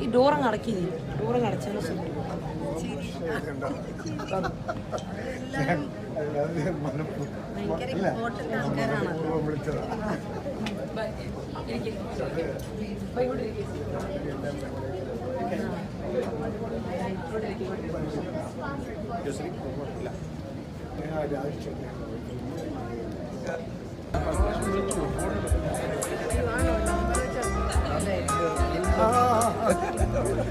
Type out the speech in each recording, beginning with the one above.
ഈ ഡോറങ്ങ് അടക്കി ഡോറങ്ങ് അടച്ചാലും ശരി. ഭയങ്കര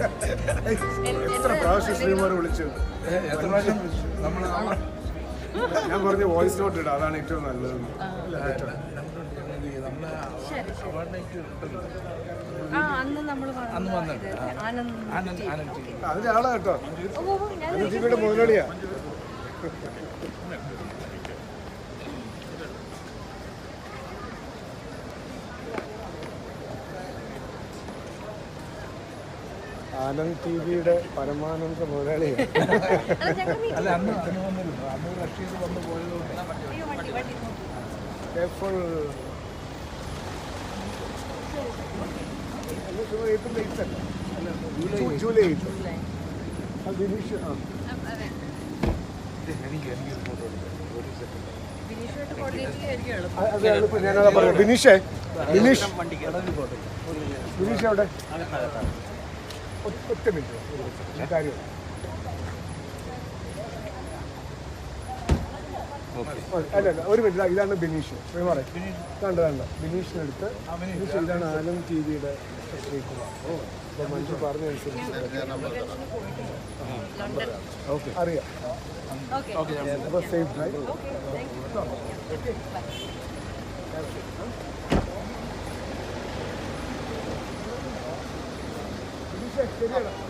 ഇമ്പോർട്ടന്റ് പ്രാവശ്യം ഇവിടെ ഇരിക്ക്. എത്ര പ്രാവശ്യം ശ്രീമാർ വിളിച്ചു ഞാൻ പറഞ്ഞ വോയിസ് നോട്ട് ഇടാം അതാണ് ഏറ്റവും നല്ലത് അതിലാളാ അന്ന് നമ്മൾ ആനന്ദ് അതിന്റെ ആളാ കേട്ടോ അനുജീവിയുടെ ഓ, ആനന്ദ് ടി വിയുടെ പരമാനന്ദ മുതലാളിയാണ്. അല്ല, അന്ന് അന്ന് വന്നിരുന്നു. അന്ന് റഷ്യയിൽ വന്ന് പോയതുകൊണ്ട്. അയ്യോ, വണ്ടി, വണ്ടി. April. ഏപ്രിൽ എയ്ത്ത് അല്ല ജൂ- ജൂലൈ എയ്ത്ത് അത്. ദിനീഷ് ആ ബിനീഷേ ബിനീഷ് ബിനീഷ് എവിടെ ഒറ്റ മിനിറ്റ്. കാര്യം അല്ല അല്ല. ഒരു മിനിറ്റ്. ഇതാണ് ബിനീഷ്. പറയും കണ്ട കണ്ട. ബിനീഷിനെടുത്ത് ബിനീഷ് ഇതാണ് ആനന്ദ് ടി വിയുടെ ശ്രീകുമാർ. അപ്പോൾ മഞ്ജു പറഞ്ഞതനുസരിച്ച് ഓക്കെ. അറിയാം. അപ്പോൾ സേഫ് റൈറ്റ് 谢谢谢了。